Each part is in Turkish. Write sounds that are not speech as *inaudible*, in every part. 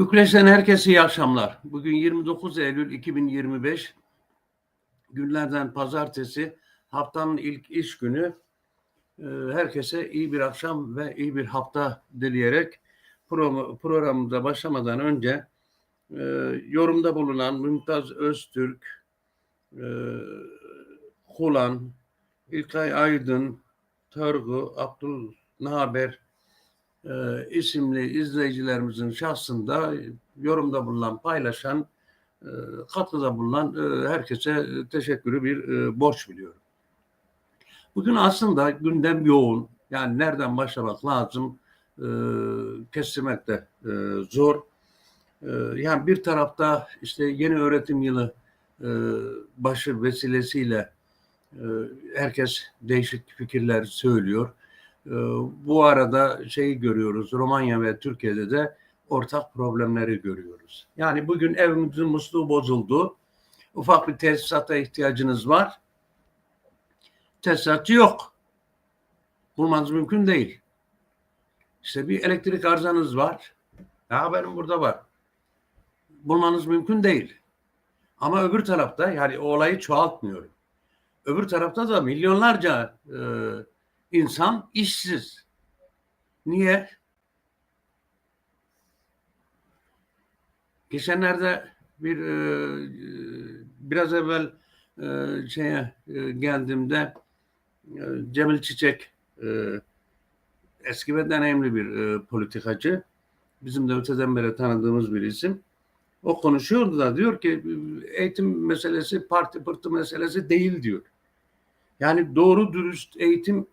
Bükreş'ten herkese iyi akşamlar. Bugün 29 Eylül 2025 günlerden pazartesi haftanın ilk iş günü. Ee, Herkese iyi bir akşam ve iyi bir hafta dileyerek pro- programımıza başlamadan önce e, yorumda bulunan Mümtaz Öztürk, e, Kulan, İlkay Aydın, Törgü, Abdül Naber e, isimli izleyicilerimizin şahsında yorumda bulunan, paylaşan, e, katkıda bulunan e, herkese teşekkürü bir e, borç biliyorum. Bugün aslında gündem yoğun. Yani nereden başlamak lazım e, kestirmek de e, zor. E, yani bir tarafta işte yeni öğretim yılı e, başı vesilesiyle e, herkes değişik fikirler söylüyor. Ee, Bu arada şeyi görüyoruz, Romanya ve Türkiye'de de ortak problemleri görüyoruz. Yani bugün evimizin musluğu bozuldu. Ufak bir tesisata ihtiyacınız var. Tesisatçı yok. Bulmanız mümkün değil. İşte bir elektrik arızanız var. Ya benim burada var. Bulmanız mümkün değil. Ama öbür tarafta yani olayı çoğaltmıyorum. Öbür tarafta da milyonlarca e, insan işsiz. Niye? Geçenlerde bir e, biraz evvel e, şeye e, geldiğimde e, Cemil Çiçek eski ve deneyimli bir politikacı. Bizim de öteden beri tanıdığımız bir isim. O konuşuyordu da diyor ki eğitim meselesi parti pırtı meselesi değil diyor. Yani doğru dürüst eğitim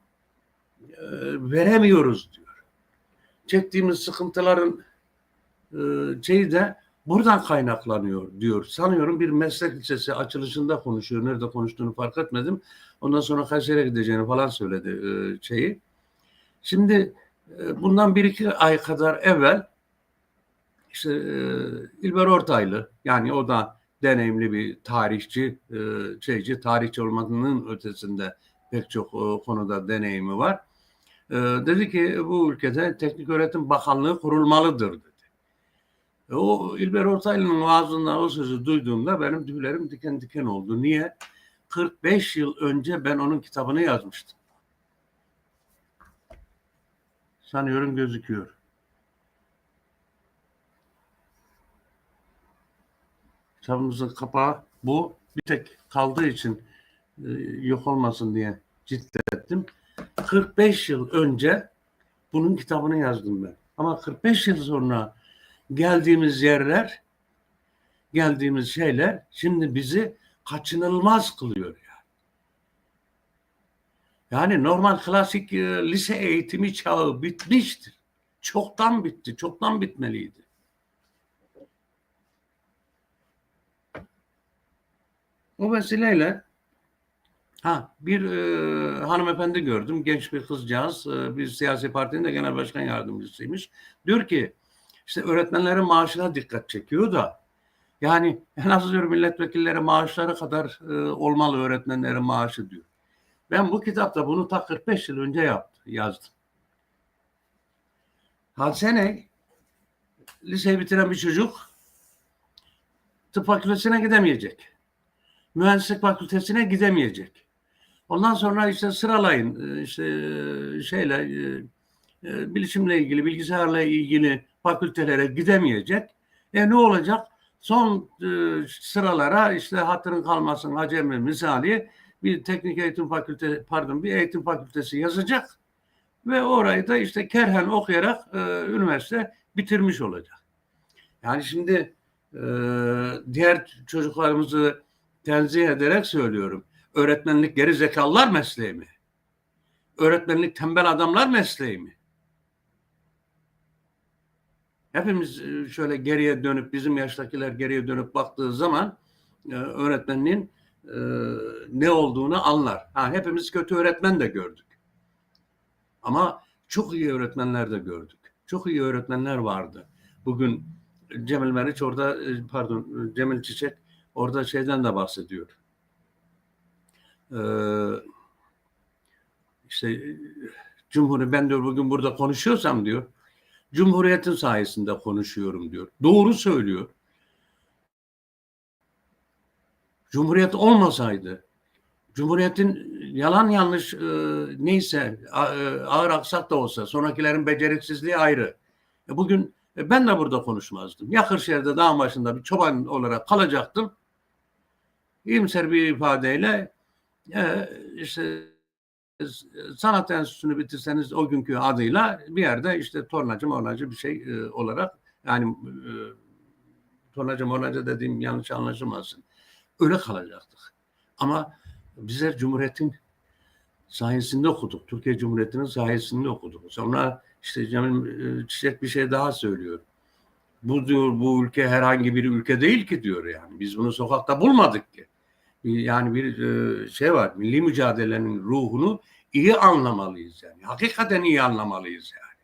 veremiyoruz diyor. Çektiğimiz sıkıntıların e, şeyi de buradan kaynaklanıyor diyor. Sanıyorum bir meslek lisesi açılışında konuşuyor. Nerede konuştuğunu fark etmedim. Ondan sonra Kayseri'ye gideceğini falan söyledi e, şeyi. Şimdi e, bundan bir iki ay kadar evvel işte İlber Ortaylı yani o da deneyimli bir tarihçi, şeyci, tarihçi olmanın ötesinde pek çok konuda deneyimi var. E, dedi ki bu ülkede Teknik Öğretim Bakanlığı kurulmalıdır dedi. E, o İlber Ortaylı'nın ağzından o sözü duyduğumda benim tüylerim diken diken oldu. Niye? 45 yıl önce ben onun kitabını yazmıştım. Sanıyorum gözüküyor. Kitabımızın kapağı bu. Bir tek kaldığı için e, yok olmasın diye ciltlettim. 45 yıl önce bunun kitabını yazdım ben. Ama 45 yıl sonra geldiğimiz yerler, geldiğimiz şeyler şimdi bizi kaçınılmaz kılıyor yani. Yani normal klasik e, lise eğitimi çağı bitmiştir. Çoktan bitti, çoktan bitmeliydi. O vesileyle ha bir e, hanımefendi gördüm. Genç bir kızcağız. E, bir siyasi partinin de genel başkan yardımcısıymış. Diyor ki işte öğretmenlerin maaşına dikkat çekiyor da yani en az diyor milletvekilleri maaşları kadar e, olmalı öğretmenlerin maaşı diyor. Ben bu kitapta bunu ta 45 yıl önce yaptım, yazdım. Hadise ne? Liseyi bitiren bir çocuk tıp fakültesine gidemeyecek mühendislik fakültesine gidemeyecek. Ondan sonra işte sıralayın işte şeyle bilişimle ilgili, bilgisayarla ilgili fakültelere gidemeyecek. E ne olacak? Son sıralara işte hatırın kalmasın acemi misali bir teknik eğitim fakültesi pardon bir eğitim fakültesi yazacak ve orayı da işte kerhen okuyarak üniversite bitirmiş olacak. Yani şimdi diğer çocuklarımızı tenzih ederek söylüyorum. Öğretmenlik geri zekalılar mesleği mi? Öğretmenlik tembel adamlar mesleği mi? Hepimiz şöyle geriye dönüp bizim yaştakiler geriye dönüp baktığı zaman öğretmenliğin ne olduğunu anlar. Ha, hepimiz kötü öğretmen de gördük. Ama çok iyi öğretmenler de gördük. Çok iyi öğretmenler vardı. Bugün Cemil Meriç orada pardon Cemil Çiçek orada şeyden de bahsediyor. Ee, işte Cumhur'u ben diyor bugün burada konuşuyorsam diyor Cumhuriyetin sayesinde konuşuyorum diyor. Doğru söylüyor. Cumhuriyet olmasaydı, Cumhuriyetin yalan yanlış e, neyse a- e, ağır aksak da olsa sonrakilerin beceriksizliği ayrı. E, bugün e, ben de burada konuşmazdım. Ya Kırşehir'de dağın başında bir çoban olarak kalacaktım. İyimser bir ifadeyle e, işte sanat enstitüsünü bitirseniz o günkü adıyla bir yerde işte tornacı mornacı bir şey e, olarak yani e, tornacı mornacı dediğim yanlış anlaşılmasın. Öyle kalacaktık. Ama bizler Cumhuriyet'in sayesinde okuduk. Türkiye Cumhuriyeti'nin sayesinde okuduk. Sonra işte Cemil Çiçek bir şey daha söylüyor. Bu diyor bu ülke herhangi bir ülke değil ki diyor yani. Biz bunu sokakta bulmadık ki. Yani bir e, şey var. Milli mücadelenin ruhunu iyi anlamalıyız yani. Hakikaten iyi anlamalıyız yani.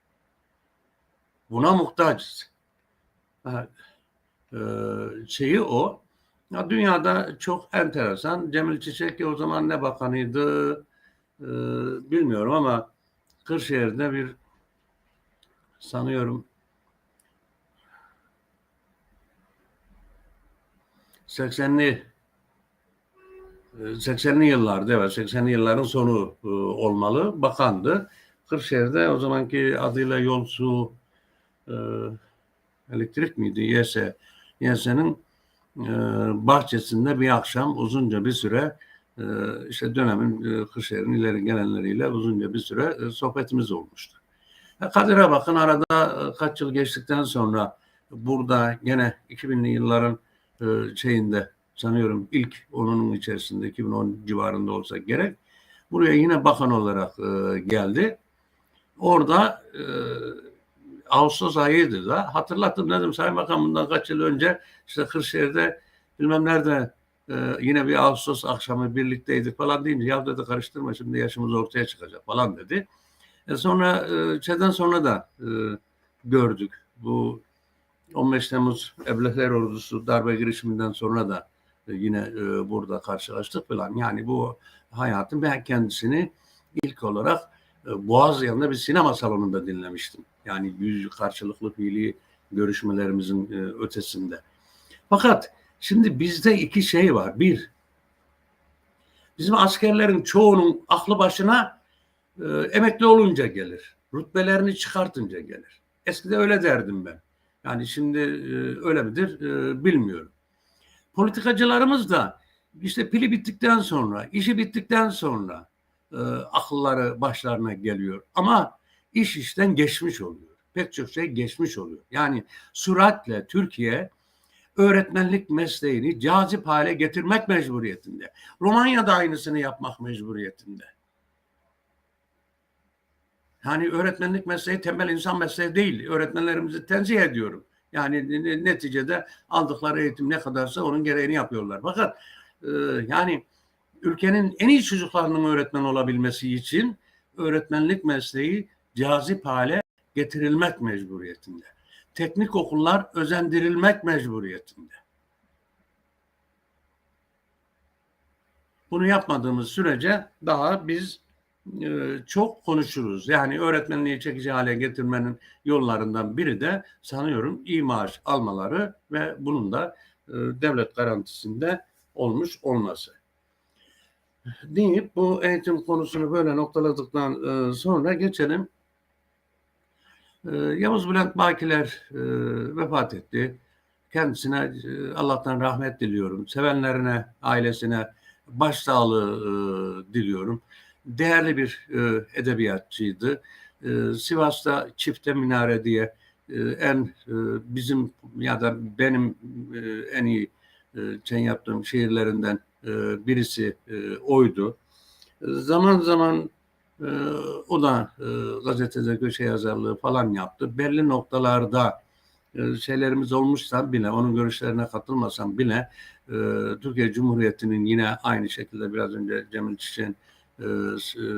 Buna muhtacız. E, şeyi o. Ya dünyada çok enteresan. Cemil Çiçek o zaman ne bakanıydı e, bilmiyorum ama Kırşehir'de bir sanıyorum 80'li 80'li yıllarda evet 80'li yılların sonu e, olmalı bakandı. Kırşehir'de o zamanki adıyla yol su e, elektrik miydi YS YS'nin e, bahçesinde bir akşam uzunca bir süre e, işte dönemin e, Kırşehir'in ileri gelenleriyle uzunca bir süre e, sohbetimiz olmuştu. E, Kadir'e bakın arada e, kaç yıl geçtikten sonra burada gene 2000'li yılların e, şeyinde sanıyorum ilk onun içerisinde 2010 civarında olsa gerek buraya yine bakan olarak e, geldi. Orada e, Ağustos ayıydı da hatırlattım dedim Sayın Bakan bundan kaç yıl önce işte Kırşehir'de bilmem nerede e, yine bir Ağustos akşamı birlikteydik falan deyince ya dedi karıştırma şimdi yaşımız ortaya çıkacak falan dedi. E sonra e, şeyden sonra da e, gördük bu 15 Temmuz Eblehler Ordusu darbe girişiminden sonra da yine e, burada karşılaştık falan. Yani bu hayatın ben kendisini ilk olarak e, Boğaz yanında bir sinema salonunda dinlemiştim. Yani yüz karşılıklı fiili görüşmelerimizin e, ötesinde. Fakat şimdi bizde iki şey var. Bir, bizim askerlerin çoğunun aklı başına emekli olunca gelir. Rütbelerini çıkartınca gelir. Eskide öyle derdim ben. Yani şimdi öyle midir bilmiyorum. Politikacılarımız da işte pili bittikten sonra, işi bittikten sonra e, akılları başlarına geliyor. Ama iş işten geçmiş oluyor. Pek çok şey geçmiş oluyor. Yani süratle Türkiye öğretmenlik mesleğini cazip hale getirmek mecburiyetinde. Romanya'da aynısını yapmak mecburiyetinde. Yani öğretmenlik mesleği temel insan mesleği değil. Öğretmenlerimizi tenzih ediyorum. Yani neticede aldıkları eğitim ne kadarsa onun gereğini yapıyorlar. Fakat e, yani ülkenin en iyi çocuklarının öğretmen olabilmesi için öğretmenlik mesleği cazip hale getirilmek mecburiyetinde. Teknik okullar özendirilmek mecburiyetinde. Bunu yapmadığımız sürece daha biz çok konuşuruz. Yani öğretmenliği çekici hale getirmenin yollarından biri de sanıyorum iyi maaş almaları ve bunun da e, devlet garantisinde olmuş olması. Deyip bu eğitim konusunu böyle noktaladıktan e, sonra geçelim. Yavuz Bülent Bakiler vefat etti. Kendisine Allah'tan rahmet diliyorum. Sevenlerine, ailesine başsağlığı diliyorum değerli bir e, edebiyatçıydı. E, Sivas'ta Çifte Minare diye e, en e, bizim ya da benim e, en iyi e, şey yaptığım şiirlerinden e, birisi e, oydu. Zaman zaman e, o da e, gazetede köşe yazarlığı falan yaptı. Belli noktalarda e, şeylerimiz olmuşsa bile, onun görüşlerine katılmasam bile e, Türkiye Cumhuriyeti'nin yine aynı şekilde biraz önce Cemil Çiçek'in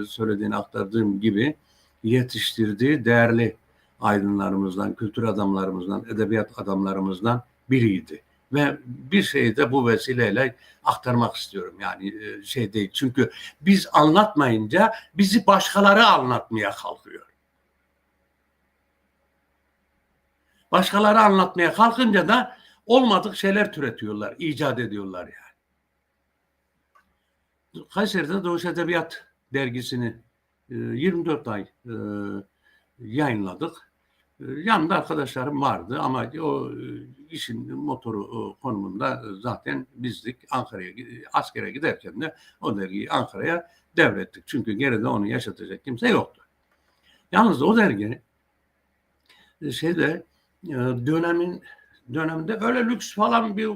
söylediğini aktardığım gibi yetiştirdiği değerli aydınlarımızdan, kültür adamlarımızdan, edebiyat adamlarımızdan biriydi. Ve bir şeyi de bu vesileyle aktarmak istiyorum. Yani e, şey değil. Çünkü biz anlatmayınca bizi başkaları anlatmaya kalkıyor. Başkaları anlatmaya kalkınca da olmadık şeyler türetiyorlar, icat ediyorlar yani. Kayseri'de Doğuş Edebiyat dergisini e, 24 ay e, yayınladık. E, Yanında arkadaşlarım vardı ama o e, işin motoru e, konumunda zaten bizdik. Ankara'ya askere giderken de o dergiyi Ankara'ya devrettik. Çünkü geride onu yaşatacak kimse yoktu. Yalnız o dergi e, şeyde e, dönemin dönemde öyle lüks falan bir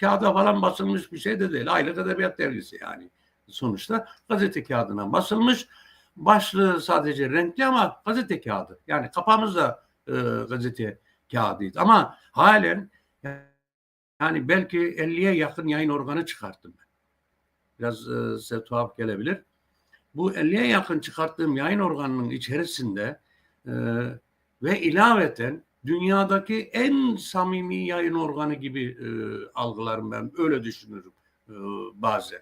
kağıda falan basılmış bir şey de değil. Aylık edebiyat dergisi yani sonuçta gazete kağıdına basılmış. Başlığı sadece renkli ama gazete kağıdı. Yani kapağımız da e, gazete kağıdıydı. Ama halen yani belki 50'ye yakın yayın organı çıkarttım ben. Biraz e, size tuhaf gelebilir. Bu 50'ye yakın çıkarttığım yayın organının içerisinde e, ve ilaveten dünyadaki en samimi yayın organı gibi e, algılarım ben. Öyle düşünürüm e, bazen.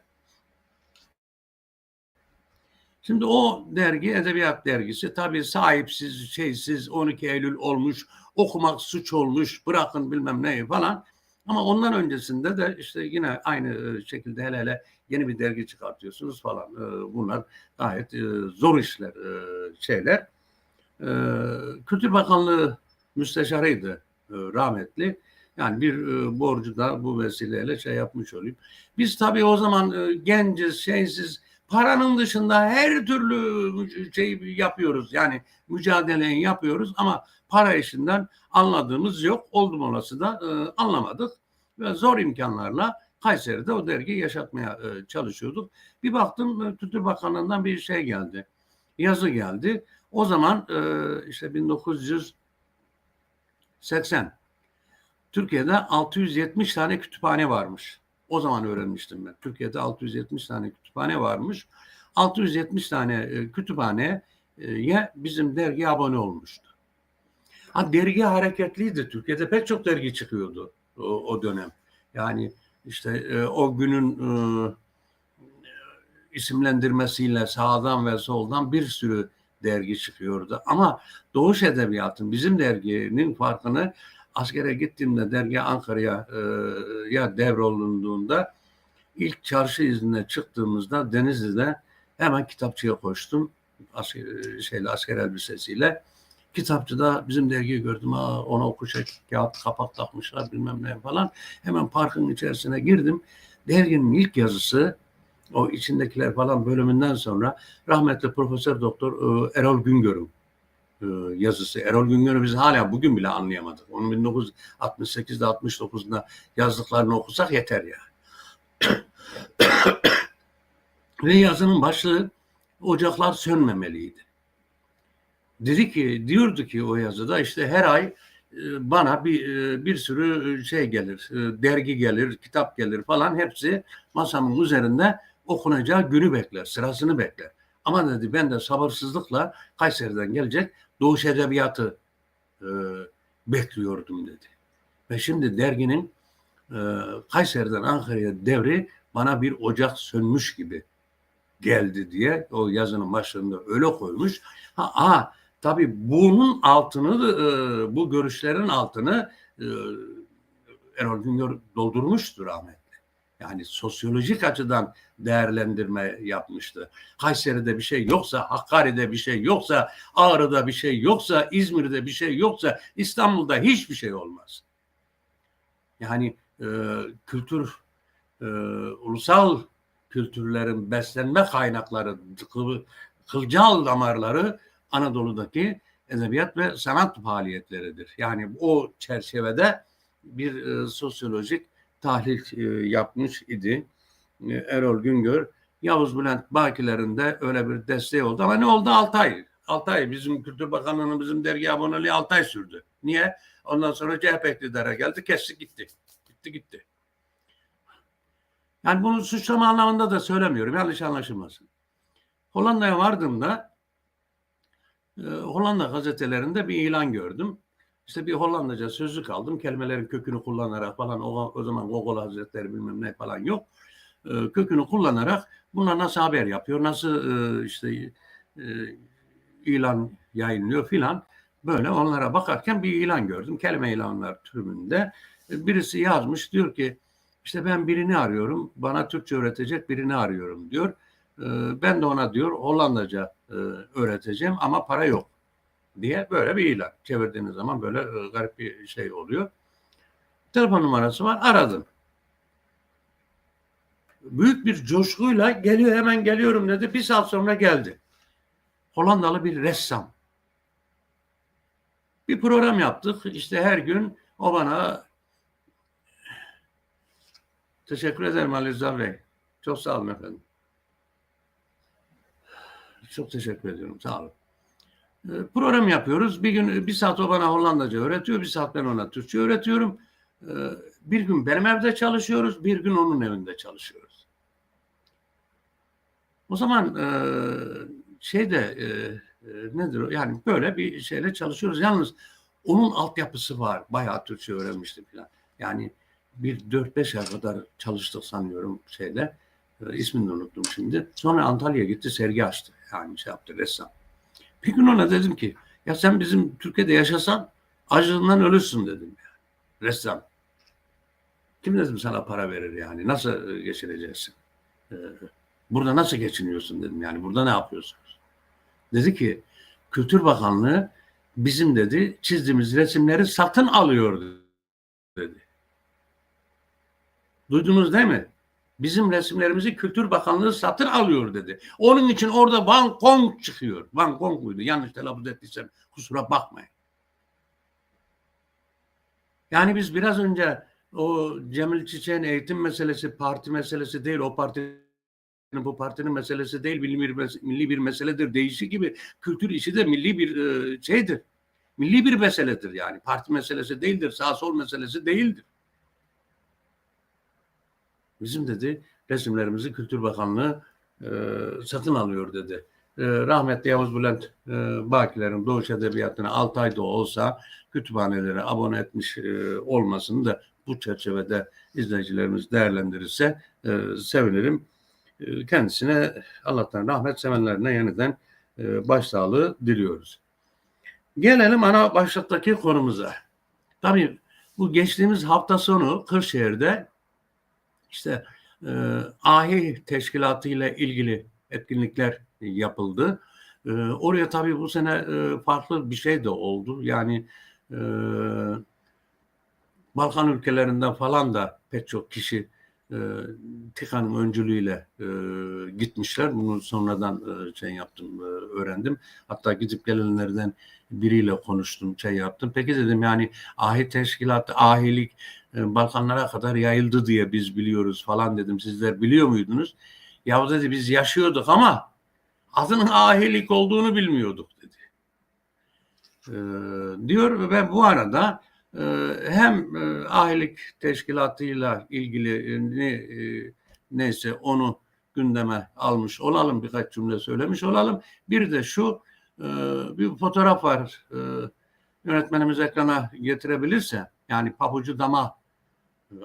Şimdi o dergi Edebiyat Dergisi tabii sahipsiz, şeysiz 12 Eylül olmuş, okumak suç olmuş, bırakın bilmem neyi falan. Ama ondan öncesinde de işte yine aynı şekilde hele hele yeni bir dergi çıkartıyorsunuz falan. E, Bunlar gayet e, zor işler, e, şeyler. E, Kültür Bakanlığı müsteşarıydı e, rahmetli. Yani bir e, borcu da bu vesileyle şey yapmış olayım. Biz tabii o zaman e, genciz, şeysiz, paranın dışında her türlü şey yapıyoruz. Yani mücadeleyi yapıyoruz ama para işinden anladığımız yok. Oldum olası da e, anlamadık. Ve zor imkanlarla Kayseri'de o dergiyi yaşatmaya e, çalışıyorduk. Bir baktım e, Kültür Bakanlığı'ndan bir şey geldi. Yazı geldi. O zaman e, işte 1980 Türkiye'de 670 tane kütüphane varmış. O zaman öğrenmiştim ben. Türkiye'de 670 tane kütüphane varmış. 670 tane e, kütüphaneye bizim dergi abone olmuştu. Ha, dergi hareketliydi. Türkiye'de pek çok dergi çıkıyordu o, o dönem. Yani işte e, o günün e, isimlendirmesiyle sağdan ve soldan bir sürü dergi çıkıyordu. Ama Doğuş Edebiyat'ın bizim derginin farkını askere gittiğimde dergi Ankara'ya e, ya devrolunduğunda ilk çarşı iznine çıktığımızda Denizli'de hemen kitapçıya koştum. Asker, şeyle asker elbisesiyle. Kitapçıda bizim dergiyi gördüm. Aa, ona okuşa kağıt kapak takmışlar bilmem ne falan. Hemen parkın içerisine girdim. Derginin ilk yazısı o içindekiler falan bölümünden sonra rahmetli Profesör Doktor e, Erol Güngör'ün yazısı. Erol Güngör'ü biz hala bugün bile anlayamadık. Onun 1968'de 69'da yazdıklarını okusak yeter yani. *coughs* Ve yazının başlığı ocaklar sönmemeliydi. Dedi ki, diyordu ki o yazıda işte her ay e, bana bir bir sürü şey gelir, dergi gelir, kitap gelir falan hepsi masamın üzerinde okunacağı günü bekler, sırasını bekler. Ama dedi ben de sabırsızlıkla Kayseri'den gelecek Doğuş Edebiyatı e, bekliyordum dedi. Ve şimdi derginin e, Kayseri'den Ankara'ya devri bana bir ocak sönmüş gibi geldi diye o yazının başlığında öyle koymuş. Ha, ha tabii bunun altını e, bu görüşlerin altını e, Erol Güngör doldurmuştur rahmetli. Yani sosyolojik açıdan değerlendirme yapmıştı. Kayseri'de bir şey yoksa, Hakkari'de bir şey yoksa, Ağrı'da bir şey yoksa, İzmir'de bir şey yoksa, İstanbul'da hiçbir şey olmaz. Yani e, kültür, e, ulusal kültürlerin beslenme kaynakları, kıl, kılcal damarları Anadolu'daki edebiyat ve sanat faaliyetleridir. Yani o çerçevede bir e, sosyolojik tahlil e, yapmış idi e, Erol Güngör. Yavuz Bülent Bakilerinde öyle bir desteği oldu ama ne oldu? 6 ay. 6 ay bizim Kültür Bakanlığı'nın bizim dergi aboneliği 6 ay sürdü. Niye? Ondan sonra CHP iktidara geldi. Kesti gitti. Gitti gitti. Yani bunu suçlama anlamında da söylemiyorum. Yanlış anlaşılmasın. Hollanda'ya vardığımda e, Hollanda gazetelerinde bir ilan gördüm. İşte bir Hollandaca sözlük aldım. Kelimelerin kökünü kullanarak falan o, o zaman Gogol Hazretleri bilmem ne falan yok. E, kökünü kullanarak bunlar nasıl haber yapıyor, nasıl e, işte e, ilan yayınlıyor filan. Böyle onlara bakarken bir ilan gördüm. Kelime ilanlar türünde. E, Birisi yazmış diyor ki işte ben birini arıyorum. Bana Türkçe öğretecek birini arıyorum diyor. E, Ben de ona diyor Hollandaca e, öğreteceğim ama para yok diye böyle bir ilan. Çevirdiğiniz zaman böyle e, garip bir şey oluyor. Telefon numarası var. Aradım. Büyük bir coşkuyla geliyor hemen geliyorum dedi. Bir saat sonra geldi. Hollandalı bir ressam. Bir program yaptık. İşte her gün o bana teşekkür ederim Ali Rıza Bey. Çok sağ olun efendim. Çok teşekkür ediyorum. Sağ olun. Ee, Program yapıyoruz. Bir gün bir saat o bana Hollandaca öğretiyor. Bir saat ben ona Türkçe öğretiyorum. Ee, Bir gün benim evde çalışıyoruz. Bir gün onun evinde çalışıyoruz. O zaman e, şeyde e, e, nedir? Yani böyle bir şeyle çalışıyoruz. Yalnız onun altyapısı var. Bayağı Türkçe öğrenmiştim falan. Yani bir 4-5 ay kadar çalıştık sanıyorum şeyde. İsmini unuttum şimdi. Sonra Antalya'ya gitti sergi açtı. Yani şey yaptı ressam. Bir gün ona dedim ki ya sen bizim Türkiye'de yaşasan acılığından ölürsün dedim. Ya. Ressam. Kim dedim sana para verir yani? Nasıl e, geçireceksin? Ee, burada nasıl geçiniyorsun dedim yani. Burada ne yapıyorsunuz? Dedi ki Kültür Bakanlığı bizim dedi çizdiğimiz resimleri satın alıyor dedi. Duydunuz değil mi? Bizim resimlerimizi Kültür Bakanlığı satın alıyor dedi. Onun için orada Van Gogh çıkıyor. Van Gogh muydu? Yanlış telaffuz ettiysem kusura bakmayın. Yani biz biraz önce o Cemil Çiçek'in eğitim meselesi, parti meselesi değil, o partinin bu partinin meselesi değil, milli bir, milli bir meseledir. Değişi gibi kültür işi de milli bir e, şeydir. Milli bir meseledir yani. Parti meselesi değildir, sağ sol meselesi değildir. Bizim dedi resimlerimizi Kültür Bakanlığı e, satın alıyor dedi. E, rahmetli Yavuz Bülent e, Bakiler'in Doğuş Edebiyatı'na 6 ayda olsa kütüphanelere abone etmiş e, olmasını da bu çerçevede izleyicilerimiz değerlendirirse e, sevinirim. E, kendisine Allah'tan rahmet sevenlerine yeniden e, başsağlığı diliyoruz. Gelelim ana başlıktaki konumuza. Tabii bu geçtiğimiz hafta sonu Kırşehir'de işte e, ahi teşkilatı ile ilgili etkinlikler yapıldı. E, oraya tabii bu sene e, farklı bir şey de oldu. Yani e, Balkan ülkelerinden falan da pek çok kişi e, TİKA'nın öncülüğüyle e, gitmişler. Bunu sonradan e, şey yaptım, e, öğrendim. Hatta gidip gelenlerden biriyle konuştum, şey yaptım. Peki dedim yani ahi teşkilatı, ahilik e, Balkanlara kadar yayıldı diye biz biliyoruz falan dedim. Sizler biliyor muydunuz? Ya dedi biz yaşıyorduk ama adının ahilik olduğunu bilmiyorduk dedi. E, diyor ve ben bu arada e, hem e, ahilik teşkilatıyla ilgili e, ne, e, neyse onu gündeme almış olalım birkaç cümle söylemiş olalım. Bir de şu e, bir fotoğraf var. E, yönetmenimiz ekrana getirebilirse yani pabucu dama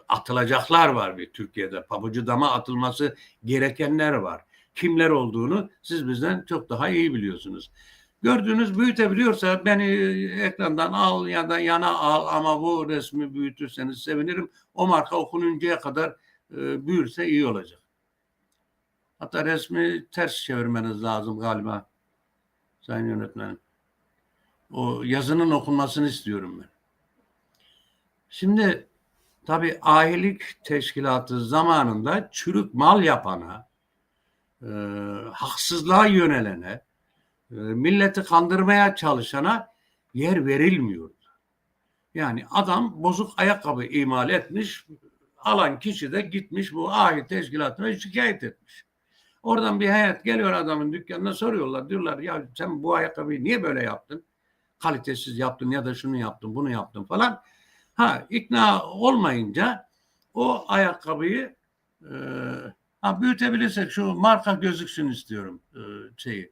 atılacaklar var bir Türkiye'de. Pabucu dama atılması gerekenler var. Kimler olduğunu siz bizden çok daha iyi biliyorsunuz. Gördüğünüz büyütebiliyorsa beni ekrandan al ya da yana al ama bu resmi büyütürseniz sevinirim. O marka okununcaya kadar e, büyürse iyi olacak. Hatta resmi ters çevirmeniz lazım galiba sayın yönetmenim. O yazının okunmasını istiyorum ben. Şimdi tabi ahilik teşkilatı zamanında çürük mal yapana, e, haksızlığa yönelene, e, milleti kandırmaya çalışana yer verilmiyordu. Yani adam bozuk ayakkabı imal etmiş, alan kişi de gitmiş bu ahit teşkilatına şikayet etmiş. Oradan bir heyet geliyor adamın dükkanına soruyorlar. Diyorlar ya sen bu ayakkabıyı niye böyle yaptın? Kalitesiz yaptın ya da şunu yaptın bunu yaptın falan. Ha ikna olmayınca o ayakkabıyı e, ha, büyütebilirsek şu marka gözüksün istiyorum e, şeyi.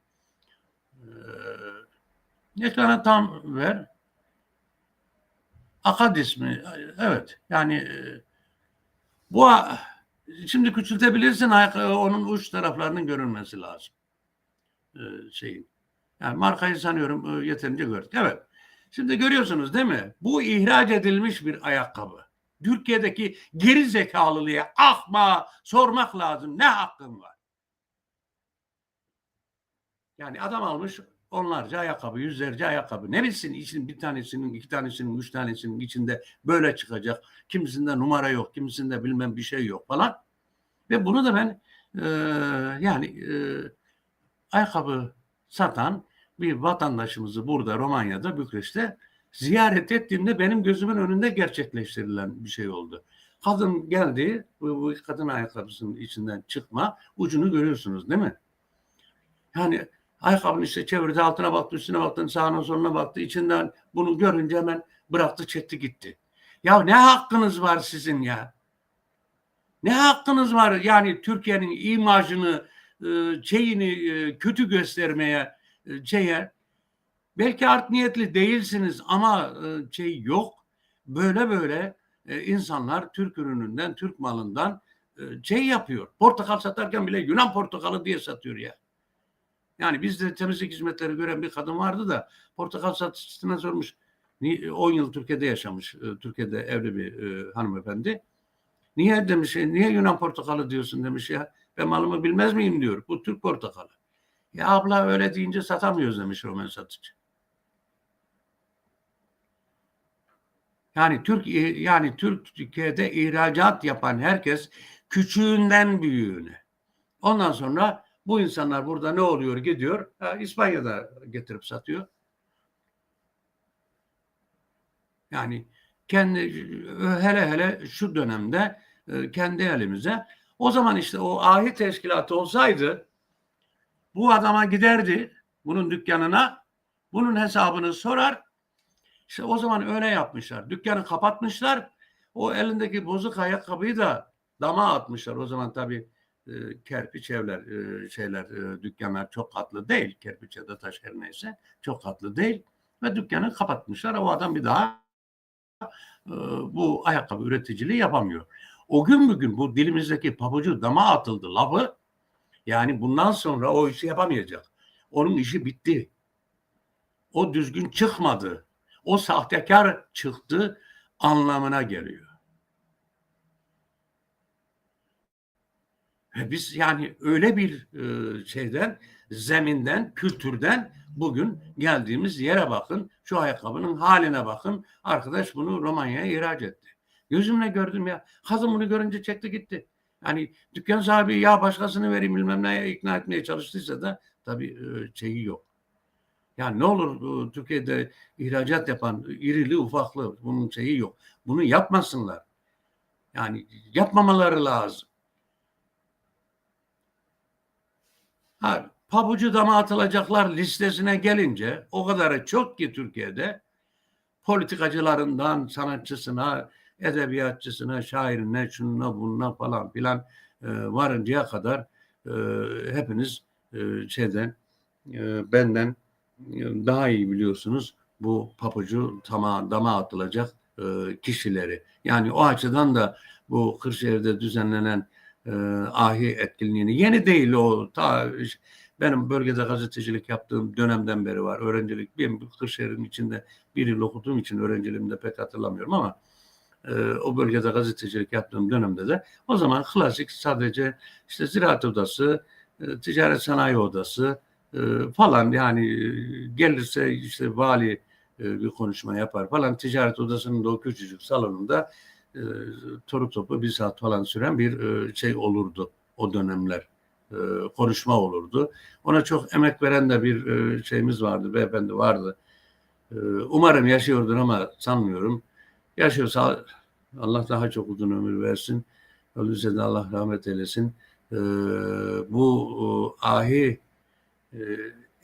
E, ekrana tam ver. Akad ismi. Evet. Yani e, bu şimdi küçültebilirsin ayakkabı, onun uç taraflarının görünmesi lazım. E, şeyin. Yani markayı sanıyorum e, yeterince gördük. Evet. Şimdi görüyorsunuz değil mi? Bu ihraç edilmiş bir ayakkabı. Türkiye'deki geri zekalılığa ahma sormak lazım. Ne hakkın var? Yani adam almış onlarca ayakkabı, yüzlerce ayakkabı. Ne bilsin için bir tanesinin, iki tanesinin, üç tanesinin içinde böyle çıkacak. Kimisinde numara yok, kimisinde bilmem bir şey yok falan. Ve bunu da ben e, yani e, ayakkabı satan bir vatandaşımızı burada Romanya'da Bükreş'te ziyaret ettiğimde benim gözümün önünde gerçekleştirilen bir şey oldu. Kadın geldi, bu, bu kadın ayakkabısının içinden çıkma ucunu görüyorsunuz değil mi? Yani ayakkabını işte çevirdi, altına baktı, üstüne baktı, sağına soluna baktı. içinden bunu görünce hemen bıraktı, çekti gitti. Ya ne hakkınız var sizin ya? Ne hakkınız var yani Türkiye'nin imajını, e, şeyini e, kötü göstermeye, e, şeye belki art niyetli değilsiniz ama şey yok. Böyle böyle insanlar Türk ürününden, Türk malından şey yapıyor. Portakal satarken bile Yunan portakalı diye satıyor ya. Yani bizde temizlik hizmetleri gören bir kadın vardı da portakal satışçısına sormuş. 10 yıl Türkiye'de yaşamış. Türkiye'de evli bir hanımefendi. Niye demiş, niye Yunan portakalı diyorsun demiş ya. Ben malımı bilmez miyim diyor. Bu Türk portakalı. Ya abla öyle deyince satamıyoruz demiş Roman satıcı. Yani Türk yani Türkiye'de ihracat yapan herkes küçüğünden büyüğüne. Ondan sonra bu insanlar burada ne oluyor gidiyor ha, İspanya'da getirip satıyor. Yani kendi hele hele şu dönemde e, kendi elimize o zaman işte o ahi teşkilatı olsaydı bu adama giderdi bunun dükkanına bunun hesabını sorar işte o zaman öyle yapmışlar. Dükkanı kapatmışlar. O elindeki bozuk ayakkabıyı da dama atmışlar. O zaman tabii e, kerpiç evler, e, şeyler, e, dükkanlar çok katlı değil. Kerpiç ya da taş her neyse çok katlı değil. Ve dükkanı kapatmışlar. O adam bir daha e, bu ayakkabı üreticiliği yapamıyor. O gün bugün bu dilimizdeki pabucu dama atıldı lafı yani bundan sonra o işi yapamayacak. Onun işi bitti. O düzgün çıkmadı. O sahtekar çıktı anlamına geliyor. Biz yani öyle bir e, şeyden, zeminden, kültürden bugün geldiğimiz yere bakın. Şu ayakkabının haline bakın. Arkadaş bunu Romanya'ya ihraç etti. Gözümle gördüm ya. Kadın bunu görünce çekti gitti. Yani dükkan sahibi ya başkasını vereyim bilmem neye ikna etmeye çalıştıysa da tabii e, şeyi yok. Yani ne olur Türkiye'de ihracat yapan irili ufaklı bunun şeyi yok. Bunu yapmasınlar. Yani yapmamaları lazım. Ha, pabucu dama atılacaklar listesine gelince o kadarı çok ki Türkiye'de politikacılarından sanatçısına, edebiyatçısına, şairine, şununa, bununa falan filan e, varıncaya kadar e, hepiniz e, şeyden e, benden e, daha iyi biliyorsunuz bu papucu tama, dama atılacak e, kişileri. Yani o açıdan da bu Kırşehir'de düzenlenen e, ahi etkinliğini. Yeni değil o. Ta benim bölgede gazetecilik yaptığım dönemden beri var. Öğrencilik benim Kırşehir'in içinde bir yıl okuduğum için öğrenciliğimde pek hatırlamıyorum ama e, o bölgede gazetecilik yaptığım dönemde de o zaman klasik sadece işte ziraat odası, e, ticaret sanayi odası e, falan yani e, gelirse işte vali e, bir konuşma yapar falan. Ticaret odasının da o küçücük salonunda e, toru topu bir saat falan süren bir e, şey olurdu o dönemler e, konuşma olurdu. Ona çok emek veren de bir e, şeyimiz vardı, beyefendi vardı. E, umarım yaşıyordur ama sanmıyorum. Yaşıyorsa Allah daha çok uzun ömür versin. Öyleyse de Allah rahmet eylesin. E, bu e, ahi e,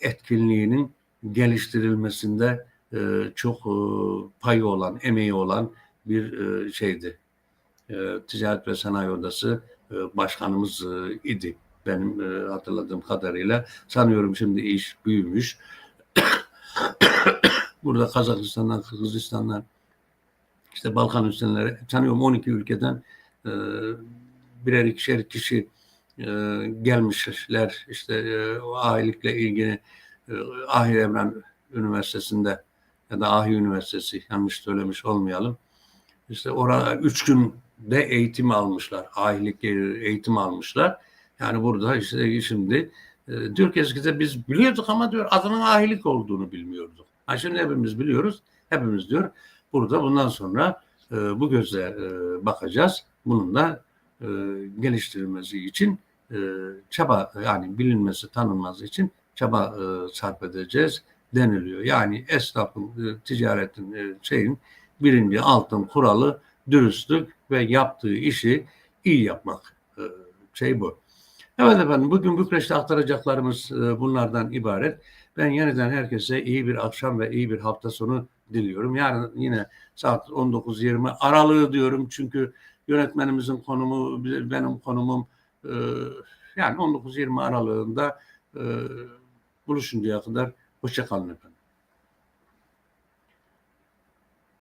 etkinliğinin geliştirilmesinde e, çok e, payı olan, emeği olan bir e, şeydi. E, Ticaret ve Sanayi Odası e, başkanımız idi. Benim hatırladığım kadarıyla. Sanıyorum şimdi iş büyümüş. *coughs* Burada Kazakistan'dan, Kırgızistan'dan işte Balkan ülkeleri sanıyorum 12 ülkeden birer ikişer kişi gelmişler. İşte e, ahilikle ilgili e, Evren Üniversitesi'nde ya da Ahi Üniversitesi yanlış söylemiş olmayalım. İşte orada üç gün de eğitim almışlar. Ahilik eğitim almışlar. Yani burada işte şimdi e, diyor ki eskide biz biliyorduk ama diyor adının ahilik olduğunu bilmiyorduk. Ha şimdi hepimiz biliyoruz. Hepimiz diyor burada bundan sonra e, bu gözle e, bakacağız. Bunun da e, geliştirilmesi için e, çaba yani bilinmesi, tanınması için çaba e, sarf edeceğiz deniliyor. Yani esnafın, e, ticaretin e, şeyin birinci altın kuralı dürüstlük ve yaptığı işi iyi yapmak. E, şey bu. Evet efendim bugün Bükreş'te aktaracaklarımız e, bunlardan ibaret. Ben yeniden herkese iyi bir akşam ve iyi bir hafta sonu diliyorum. Yarın yine saat 19.20 aralığı diyorum çünkü yönetmenimizin konumu, benim konumum e, yani 19.20 aralığında e, buluşuncaya kadar hoşçakalın efendim.